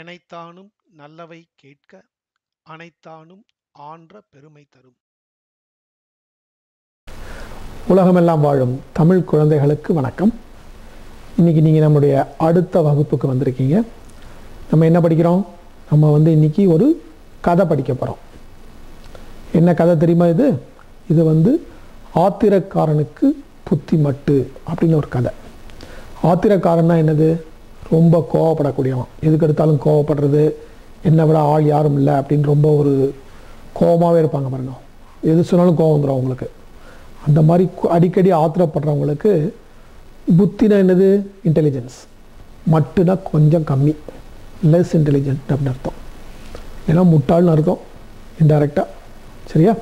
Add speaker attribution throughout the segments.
Speaker 1: எனைத்தானும் நல்லவை கேட்க அனைத்தானும் ஆன்ற பெருமை தரும் உலகமெல்லாம் வாழும் தமிழ் குழந்தைகளுக்கு வணக்கம் இன்னைக்கு நீங்கள் நம்முடைய அடுத்த வகுப்புக்கு வந்திருக்கீங்க நம்ம என்ன படிக்கிறோம் நம்ம வந்து இன்னைக்கு ஒரு கதை படிக்க போகிறோம் என்ன கதை தெரியுமா இது இது வந்து ஆத்திரக்காரனுக்கு புத்தி மட்டு அப்படின்னு ஒரு கதை ஆத்திரக்காரன்னா என்னது ரொம்ப கோவப்படக்கூடியவன் எதுக்கு எடுத்தாலும் கோவப்படுறது என்னை விட ஆள் யாரும் இல்லை அப்படின்னு ரொம்ப ஒரு கோபமாகவே இருப்பாங்க பாருங்க எது சொன்னாலும் கோவம் வந்துடும் அவங்களுக்கு அந்த மாதிரி அடிக்கடி ஆத்திரப்படுறவங்களுக்கு புத்தினா என்னது இன்டெலிஜென்ஸ் மட்டுனா கொஞ்சம் கம்மி லெஸ் இன்டெலிஜென்ட் அப்படின்னு அர்த்தம் ஏன்னா முட்டாள்னு அர்த்தம் இன்டைரக்டாக சரியா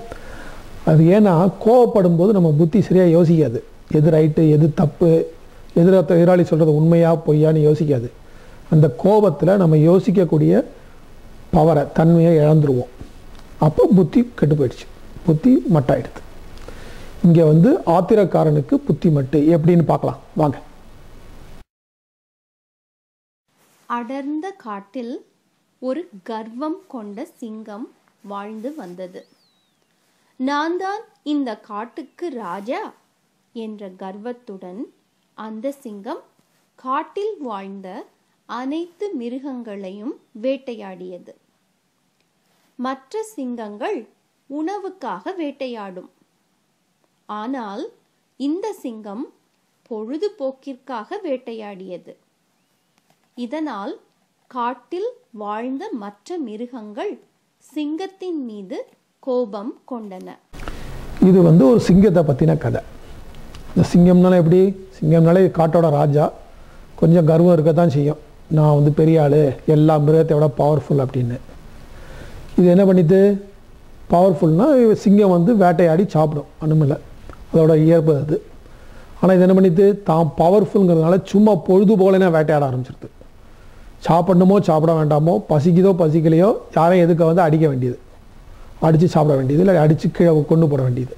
Speaker 1: அது ஏன்னா கோவப்படும் போது நம்ம புத்தி சரியாக யோசிக்காது எது ரைட்டு எது தப்பு எதிராக எதிராளி சொல்கிறது உண்மையாக பொய்யான்னு யோசிக்காது அந்த கோபத்தில் நம்ம யோசிக்கக்கூடிய பவரை தன்மையை இழந்துருவோம் அப்போ புத்தி கெட்டு போயிடுச்சு புத்தி மட்டாயிடுது இங்கே வந்து ஆத்திரக்காரனுக்கு புத்தி மட்டு எப்படின்னு பார்க்கலாம் வாங்க
Speaker 2: அடர்ந்த காட்டில் ஒரு கர்வம் கொண்ட சிங்கம் வாழ்ந்து வந்தது நான் தான் இந்த காட்டுக்கு ராஜா என்ற கர்வத்துடன் அந்த சிங்கம் காட்டில் வாழ்ந்த அனைத்து மிருகங்களையும் வேட்டையாடியது மற்ற சிங்கங்கள் உணவுக்காக வேட்டையாடும் ஆனால் இந்த சிங்கம் பொழுதுபோக்கிற்காக வேட்டையாடியது இதனால் காட்டில் வாழ்ந்த மற்ற மிருகங்கள் சிங்கத்தின் மீது கோபம் கொண்டன
Speaker 1: இது வந்து ஒரு சிங்கத்தை பத்தின கதை இந்த சிங்கம்னால எப்படி சிங்கம்னாலே காட்டோட ராஜா கொஞ்சம் கர்வம் இருக்க தான் செய்யும் நான் வந்து பெரிய ஆள் எல்லா மிருகத்தை விட பவர்ஃபுல் அப்படின்னு இது என்ன பண்ணிது பவர்ஃபுல்னால் சிங்கம் வந்து வேட்டையாடி சாப்பிடும் அனுமலை அதோட இயல்பு அது ஆனால் இது என்ன பண்ணிட்டு தான் பவர்ஃபுல்ங்கிறதுனால சும்மா பொழுது போகலைன்னா வேட்டையாட ஆரம்பிச்சிருது சாப்பிடணுமோ சாப்பிட வேண்டாமோ பசிக்குதோ பசிக்கலையோ யாரையும் எதுக்க வந்து அடிக்க வேண்டியது அடித்து சாப்பிட வேண்டியது இல்லை அடித்து கீழே கொண்டு போட வேண்டியது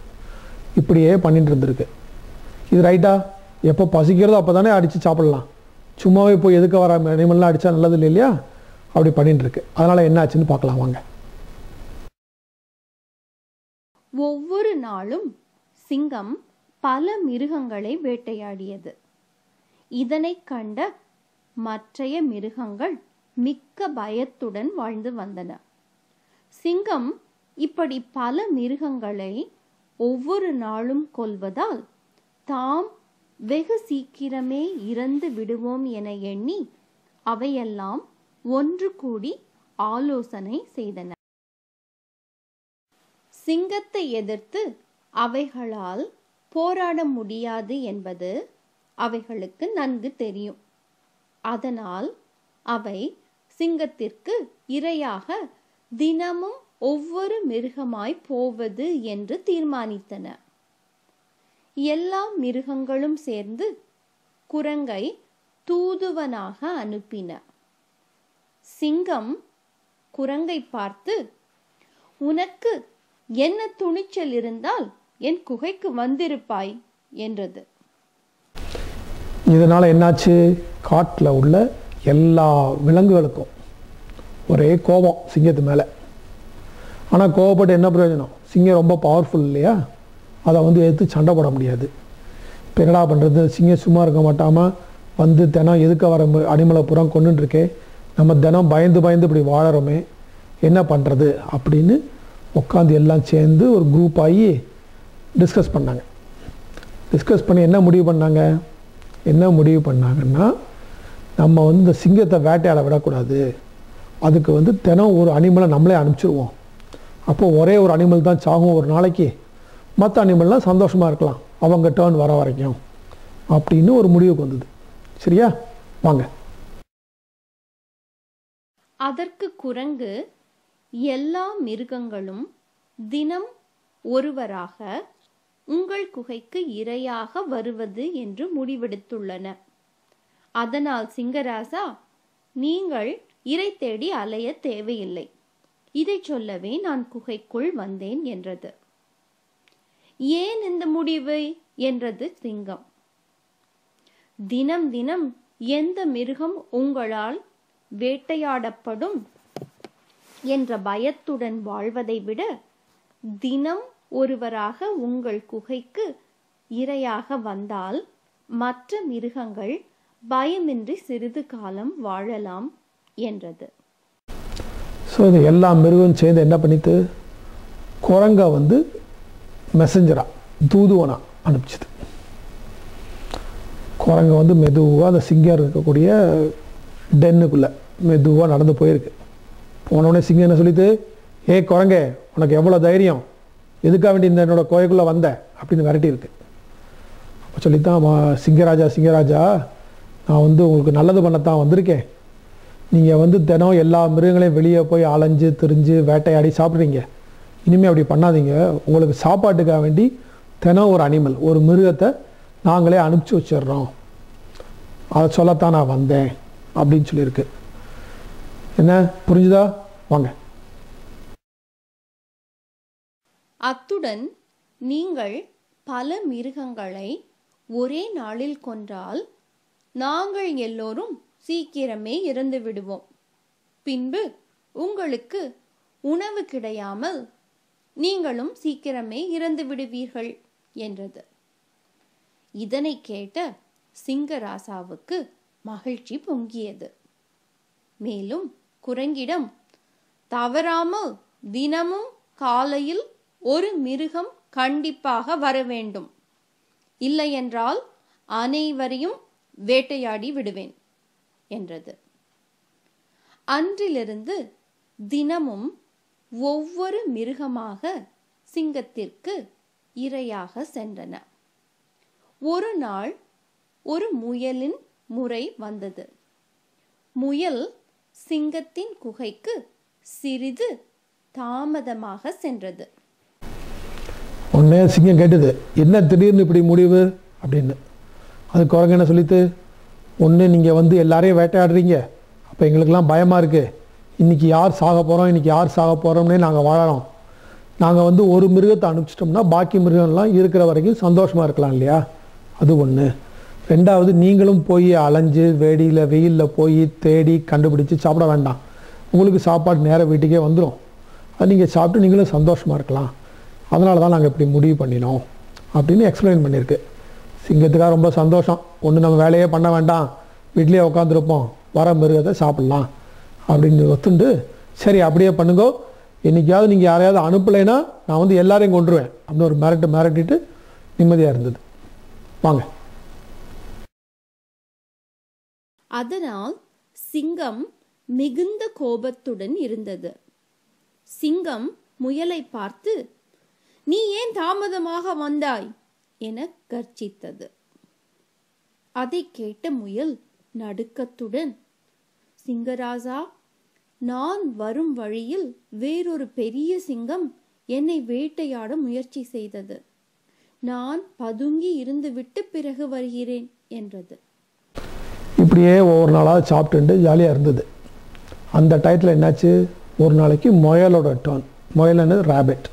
Speaker 1: இப்படியே பண்ணிகிட்டு இருந்திருக்கு இது ரைட்டா எப்போ பசிக்கிறதோ அப்போ தானே அடித்து சாப்பிட்லாம் சும்மாவே போய் எதுக்க வர அனிமல்லாம் அடித்தா நல்லது இல்லை இல்லையா அப்படி பண்ணிட்டுருக்கு அதனால் என்ன ஆச்சுன்னு பார்க்கலாம் வாங்க
Speaker 2: ஒவ்வொரு நாளும் சிங்கம் பல மிருகங்களை வேட்டையாடியது இதனை கண்ட மற்றைய மிருகங்கள் மிக்க பயத்துடன் வாழ்ந்து வந்தன சிங்கம் இப்படி பல மிருகங்களை ஒவ்வொரு நாளும் கொல்வதால் தாம் வெகு சீக்கிரமே இறந்து விடுவோம் என எண்ணி அவையெல்லாம் ஒன்று கூடி ஆலோசனை செய்தன சிங்கத்தை எதிர்த்து அவைகளால் போராட முடியாது என்பது அவைகளுக்கு நன்கு தெரியும் அதனால் அவை சிங்கத்திற்கு இரையாக தினமும் ஒவ்வொரு மிருகமாய் போவது என்று தீர்மானித்தன எல்லா மிருகங்களும் சேர்ந்து குரங்கை தூதுவனாக அனுப்பின சிங்கம் குரங்கை பார்த்து உனக்கு என்ன துணிச்சல் இருந்தால் என் குகைக்கு வந்திருப்பாய் என்றது
Speaker 1: இதனால் என்னாச்சு காட்டில் உள்ள எல்லா விலங்குகளுக்கும் ஒரே கோபம் சிங்கத்து மேலே ஆனால் கோபப்பட்டு என்ன பிரயோஜனம் சிங்கம் ரொம்ப பவர்ஃபுல் இல்லையா அதை வந்து எடுத்து சண்டை போட முடியாது இப்போ என்னடா பண்ணுறது சிங்கம் சும்மா இருக்க மாட்டாமல் வந்து தினம் எதுக்க வர அடிமலை புறம் கொண்டுருக்கே நம்ம தினம் பயந்து பயந்து இப்படி வாழறோமே என்ன பண்ணுறது அப்படின்னு உட்காந்து எல்லாம் சேர்ந்து ஒரு குரூப் ஆகி டிஸ்கஸ் பண்ணாங்க டிஸ்கஸ் பண்ணி என்ன முடிவு பண்ணாங்க என்ன முடிவு பண்ணாங்கன்னா நம்ம வந்து இந்த சிங்கத்தை வேட்டையாட விடக்கூடாது அதுக்கு வந்து தினம் ஒரு அனிமலை நம்மளே அனுப்பிச்சிடுவோம் அப்போது ஒரே ஒரு அனிமல் தான் சாகும் ஒரு நாளைக்கு மற்ற அனிமல்லாம் சந்தோஷமாக இருக்கலாம் அவங்க டேர்ன் வர வரைக்கும் அப்படின்னு ஒரு முடிவுக்கு வந்தது சரியா வாங்க
Speaker 2: அதற்கு குரங்கு எல்லா மிருகங்களும் தினம் ஒருவராக உங்கள் குகைக்கு இரையாக வருவது என்று முடிவெடுத்துள்ளன அதனால் சிங்கராசா நீங்கள் இறை தேடி அலைய தேவையில்லை இதை சொல்லவே நான் குகைக்குள் வந்தேன் என்றது ஏன் இந்த முடிவு என்றது சிங்கம் தினம் தினம் எந்த மிருகம் உங்களால் வேட்டையாடப்படும் என்ற பயத்துடன் வாழ்வதை விட தினம் ஒருவராக உங்கள் குகைக்கு இரையாக வந்தால் மற்ற மிருகங்கள் பயமின்றி சிறிது காலம் வாழலாம் என்றது
Speaker 1: ஸோ இது எல்லா மிருகம் சேர்ந்து என்ன பண்ணிட்டு குரங்கை வந்து மெசஞ்சராக தூதுவனா அனுப்பிச்சது குரங்கு வந்து மெதுவாக அந்த சிங்கம் இருக்கக்கூடிய டென்னுக்குள்ளே மெதுவாக நடந்து போயிருக்கு போனவுடனே சிங்கம் என்ன சொல்லிட்டு ஏ குரங்கே உனக்கு எவ்வளோ தைரியம் எதுக்காக வேண்டி இந்த என்னோடய கோயக்குள்ளே வந்த அப்படின்னு விரட்டியிருக்கு அப்போ சொல்லித்தான் சிங்கராஜா சிங்கராஜா நான் வந்து உங்களுக்கு நல்லது பண்ணத்தான் வந்திருக்கேன் நீங்கள் வந்து தினம் எல்லா மிருகங்களையும் வெளியே போய் அலைஞ்சு திரிஞ்சு வேட்டையாடி சாப்பிட்றீங்க இனிமேல் அப்படி பண்ணாதீங்க உங்களுக்கு சாப்பாட்டுக்காக வேண்டி தினம் ஒரு அனிமல் ஒரு மிருகத்தை நாங்களே அனுப்பிச்சி வச்சிடுறோம் அதை சொல்லத்தான் நான் வந்தேன் அப்படின்னு சொல்லியிருக்கு என்ன புரிஞ்சுதா வாங்க
Speaker 2: அத்துடன் நீங்கள் பல மிருகங்களை ஒரே நாளில் கொன்றால் நாங்கள் எல்லோரும் சீக்கிரமே இறந்து விடுவோம் பின்பு உங்களுக்கு உணவு கிடையாமல் நீங்களும் சீக்கிரமே இறந்து விடுவீர்கள் என்றது இதனை கேட்ட சிங்கராசாவுக்கு மகிழ்ச்சி பொங்கியது மேலும் குரங்கிடம் தவறாமல் தினமும் காலையில் ஒரு மிருகம் கண்டிப்பாக வர வேண்டும் இல்லையென்றால் அனைவரையும் வேட்டையாடி விடுவேன் என்றது அன்றிலிருந்து தினமும் ஒவ்வொரு மிருகமாக சிங்கத்திற்கு இரையாக சென்றன ஒரு நாள் ஒரு முயலின் முறை வந்தது முயல் சிங்கத்தின் குகைக்கு சிறிது தாமதமாக சென்றது
Speaker 1: உடனே சிங்கம் கேட்டது என்ன திடீர்னு இப்படி முடிவு அப்படின்னு அது குரங்கு என்ன சொல்லிட்டு ஒன்று நீங்கள் வந்து எல்லாரையும் வேட்டையாடுறீங்க அப்போ எங்களுக்கெல்லாம் பயமாக இருக்குது இன்றைக்கி யார் சாக போகிறோம் இன்றைக்கி யார் சாக போகிறோம்னே நாங்கள் வாழறோம் நாங்கள் வந்து ஒரு மிருகத்தை அனுப்பிச்சிட்டோம்னா பாக்கி மிருகம்லாம் இருக்கிற வரைக்கும் சந்தோஷமாக இருக்கலாம் இல்லையா அது ஒன்று ரெண்டாவது நீங்களும் போய் அலைஞ்சு வேடியில் வெயிலில் போய் தேடி கண்டுபிடிச்சி சாப்பிட வேண்டாம் உங்களுக்கு சாப்பாடு நேராக வீட்டுக்கே வந்துடும் அது நீங்கள் சாப்பிட்டு நீங்களும் சந்தோஷமாக இருக்கலாம் அதனால தான் நாங்கள் இப்படி முடிவு பண்ணினோம் அப்படின்னு எக்ஸ்பிளைன் பண்ணியிருக்கு சிங்கத்துக்காக ரொம்ப சந்தோஷம் ஒன்று நம்ம வேலையே பண்ண வேண்டாம் வீட்லேயே உட்காந்துருப்போம் வர மிருகத்தை சாப்பிட்லாம் அப்படின்னு ஒத்துண்டு சரி அப்படியே பண்ணுங்கோ என்றைக்காவது நீங்கள் யாரையாவது அனுப்பலைன்னா நான் வந்து எல்லாரையும் கொண்டுருவேன் அப்படின்னு ஒரு மிரட்டு மிரட்டிட்டு நிம்மதியாக இருந்தது வாங்க
Speaker 2: அதனால் சிங்கம் மிகுந்த கோபத்துடன் இருந்தது சிங்கம் முயலை பார்த்து நீ ஏன் தாமதமாக வந்தாய் என கர்ச்சித்தது அதை கேட்ட முயல் நடுக்கத்துடன் சிங்கராஜா நான் வரும் வழியில் வேறொரு பெரிய சிங்கம் என்னை வேட்டையாட முயற்சி செய்தது நான் பதுங்கி இருந்துவிட்டு பிறகு வருகிறேன் என்றது
Speaker 1: இப்படியே ஒவ்வொரு நாளாக சாப்பிட்டு ஜாலியாக இருந்தது அந்த டயத்தில் என்னாச்சு ஒரு நாளைக்கு முயலோட டான் என்னது ராபிட்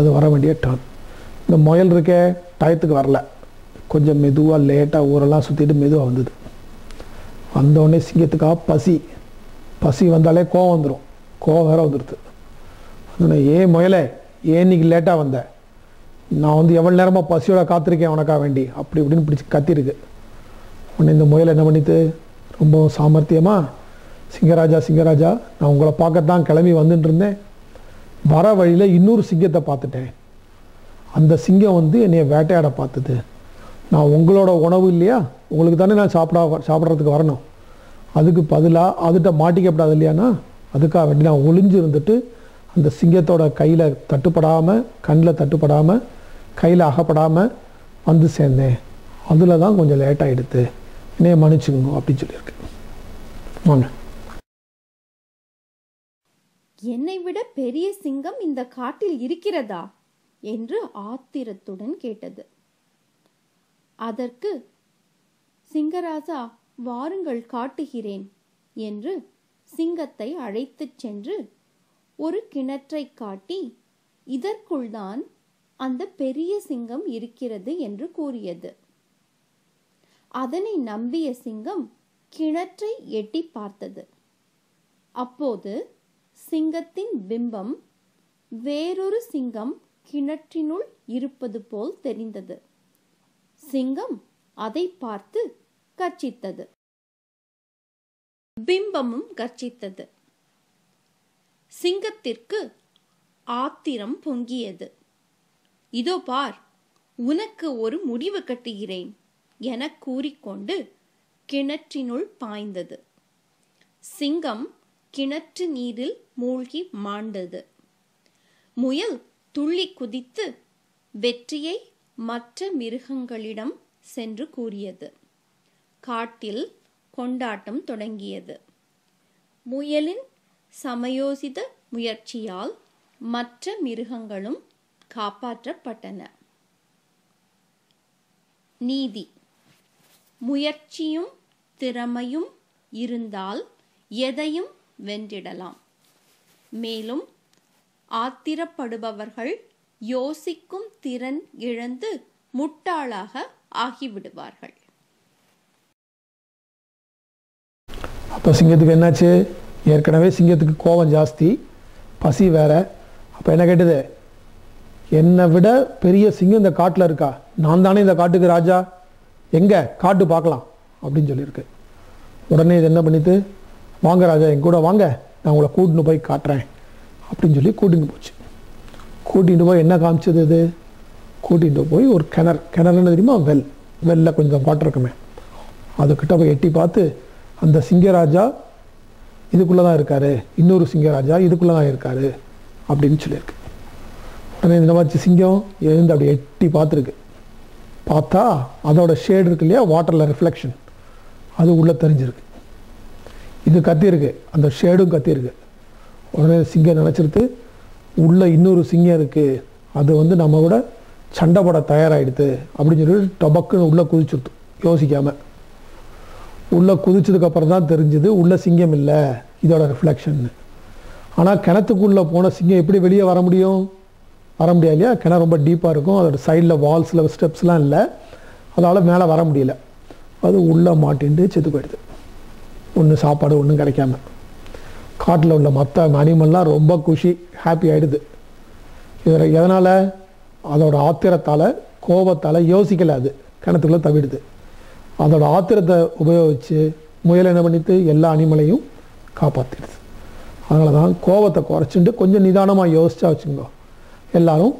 Speaker 1: அது வர வேண்டிய டான் இந்த முயல் இருக்கே டயத்துக்கு வரல கொஞ்சம் மெதுவாக லேட்டாக ஊரெல்லாம் சுற்றிட்டு மெதுவாக வந்தது வந்தோடனே சிங்கத்துக்காக பசி பசி வந்தாலே கோவம் வந்துடும் கோவம் வேற வந்துடுது சொன்னேன் ஏன் முயல ஏன் இன்னைக்கு லேட்டாக வந்த நான் வந்து எவ்வளோ நேரமாக பசியோட காத்திருக்கேன் உனக்கா வேண்டி அப்படி இப்படின்னு பிடிச்சி கத்திருக்கு உடனே இந்த முயல் என்ன பண்ணிட்டு ரொம்ப சாமர்த்தியமாக சிங்கராஜா சிங்கராஜா நான் உங்களை பார்க்கத்தான் கிளம்பி வந்துட்டு இருந்தேன் வர வழியில் இன்னொரு சிங்கத்தை பார்த்துட்டேன் அந்த சிங்கம் வந்து என்னை வேட்டையாட பார்த்துது நான் உங்களோட உணவு இல்லையா உங்களுக்கு தானே நான் சாப்பிடா சாப்பிட்றதுக்கு வரணும் அதுக்கு பதிலாக அதுகிட்ட மாட்டிக்கப்படாது இல்லையானா அதுக்காக வேண்டி நான் ஒளிஞ்சு இருந்துட்டு அந்த சிங்கத்தோட கையில் தட்டுப்படாமல் கண்ணில் தட்டுப்படாமல் கையில் அகப்படாமல் வந்து சேர்ந்தேன் அதில் தான் கொஞ்சம் லேட்டாக எடுத்து என்னைய மன்னிச்சுக்கோங்க அப்படின்னு சொல்லியிருக்கேன் வாங்க
Speaker 2: என்னை விட பெரிய சிங்கம் இந்த காட்டில் இருக்கிறதா என்று ஆத்திரத்துடன் கேட்டது அதற்கு சிங்கராஜா வாருங்கள் காட்டுகிறேன் என்று சிங்கத்தை அழைத்துச் சென்று ஒரு கிணற்றை காட்டி இதற்குள்தான் அந்த பெரிய சிங்கம் இருக்கிறது என்று கூறியது அதனை நம்பிய சிங்கம் கிணற்றை எட்டி பார்த்தது அப்போது சிங்கத்தின் பிம்பம் வேறொரு சிங்கம் கிணற்றினுள் இருப்பது போல் தெரிந்தது சிங்கம் அதை பார்த்து கர்ச்சித்தது பிம்பமும் கர்ச்சித்தது சிங்கத்திற்கு ஆத்திரம் பொங்கியது இதோ பார் உனக்கு ஒரு முடிவு கட்டுகிறேன் என கூறிக்கொண்டு கிணற்றினுள் பாய்ந்தது சிங்கம் கிணற்று நீரில் மூழ்கி மாண்டது முயல் துள்ளி குதித்து வெற்றியை மற்ற மிருகங்களிடம் சென்று கூறியது காட்டில் கொண்டாட்டம் தொடங்கியது முயலின் சமயோசித முயற்சியால் மற்ற மிருகங்களும் காப்பாற்றப்பட்டன நீதி முயற்சியும் திறமையும் இருந்தால் எதையும் வென்றிடலாம் மேலும் ஆத்திரப்படுபவர்கள் யோசிக்கும் திறன் இழந்து முட்டாளாக ஆகிவிடுவார்கள்
Speaker 1: அப்போ சிங்கத்துக்கு என்னாச்சு ஏற்கனவே சிங்கத்துக்கு கோபம் ஜாஸ்தி பசி வேற அப்போ என்ன கேட்டது என்னை விட பெரிய சிங்கம் இந்த காட்டில் இருக்கா நான் தானே இந்த காட்டுக்கு ராஜா எங்கே காட்டு பார்க்கலாம் அப்படின்னு சொல்லியிருக்கு உடனே இது என்ன பண்ணிட்டு வாங்க ராஜா என் கூட வாங்க நான் உங்களை கூட்டின்னு போய் காட்டுறேன் அப்படின்னு சொல்லி கூட்டின்னு போச்சு கூட்டிகிட்டு போய் என்ன காமிச்சது இது கூட்டிகிட்டு போய் ஒரு கிணறு கிணறுன்னு தெரியுமா வெல் வெல்ல கொஞ்சம் வாட்டர் இருக்குமே அதுக்கிட்ட போய் எட்டி பார்த்து அந்த சிங்கராஜா இதுக்குள்ளே தான் இருக்கார் இன்னொரு சிங்கராஜா இதுக்குள்ளே தான் இருக்கார் அப்படின்னு சொல்லியிருக்கு உடனே இந்த மாதிரி சிங்கம் எழுந்து அப்படி எட்டி பார்த்துருக்கு பார்த்தா அதோட ஷேடு இருக்கு இல்லையா வாட்டரில் ரிஃப்ளெக்ஷன் அது உள்ளே தெரிஞ்சிருக்கு இது கத்திருக்கு அந்த ஷேடும் கத்திருக்கு உடனே சிங்கம் நினச்சிருக்கு உள்ளே இன்னொரு சிங்கம் இருக்குது அது வந்து நம்ம விட சண்டை போட தயாராகிடுது அப்படின்னு சொல்லிட்டு டபக்குன்னு உள்ளே குதிச்சுருத்தோம் யோசிக்காமல் உள்ளே குதிச்சதுக்கப்புறம் தான் தெரிஞ்சுது உள்ளே சிங்கம் இல்லை இதோட ரிஃப்ளெக்ஷன்னு ஆனால் கிணத்துக்குள்ளே போன சிங்கம் எப்படி வெளியே வர முடியும் வர முடியாது இல்லையா கிணறு ரொம்ப டீப்பாக இருக்கும் அதோட சைடில் வால்ஸில் ஸ்டெப்ஸ்லாம் இல்லை அதனால் மேலே வர முடியல அது உள்ளே மாட்டின்ட்டு செத்து போயிடுது ஒன்றும் சாப்பாடு ஒன்றும் கிடைக்காம காட்டில் உள்ள மற்ற அனிமல்லாம் ரொம்ப குஷி ஹாப்பி ஆகிடுது இதில் எதனால் அதோடய ஆத்திரத்தால் கோபத்தால் யோசிக்கலை அது கிணத்துக்குள்ளே தவிடுது அதோட ஆத்திரத்தை உபயோகித்து முயல் என்ன பண்ணிட்டு எல்லா அனிமலையும் காப்பாற்றிடுது அதனால தான் கோபத்தை குறைச்சிட்டு கொஞ்சம் நிதானமாக யோசிச்சா வச்சுங்கோ எல்லாரும்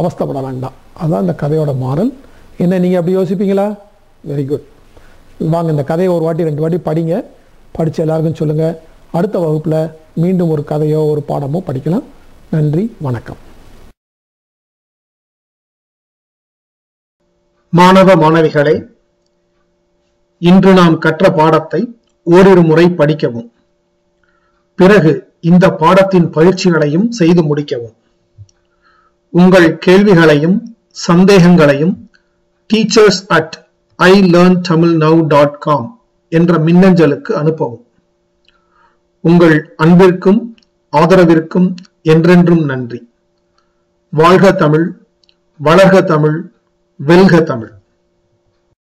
Speaker 1: அவஸ்தப்பட வேண்டாம் அதுதான் இந்த கதையோட மாறல் என்ன நீங்கள் அப்படி யோசிப்பீங்களா வெரி குட் வாங்க இந்த கதையை ஒரு வாட்டி ரெண்டு வாட்டி படிங்க படித்து எல்லாருக்கும் சொல்லுங்கள் அடுத்த வகுப்பில் மீண்டும் ஒரு கதையோ ஒரு பாடமோ படிக்கலாம் நன்றி வணக்கம்
Speaker 3: மாணவ மாணவிகளை இன்று நாம் கற்ற பாடத்தை ஓரிரு முறை படிக்கவும் பிறகு இந்த பாடத்தின் பயிற்சிகளையும் செய்து முடிக்கவும் உங்கள் கேள்விகளையும் சந்தேகங்களையும் teachers at I learn Tamil now dot com என்ற மின்னஞ்சலுக்கு அனுப்பவும் உங்கள் அன்பிற்கும் ஆதரவிற்கும் என்றென்றும் நன்றி வாழ்க தமிழ் வளர்க தமிழ் வெல்க தமிழ்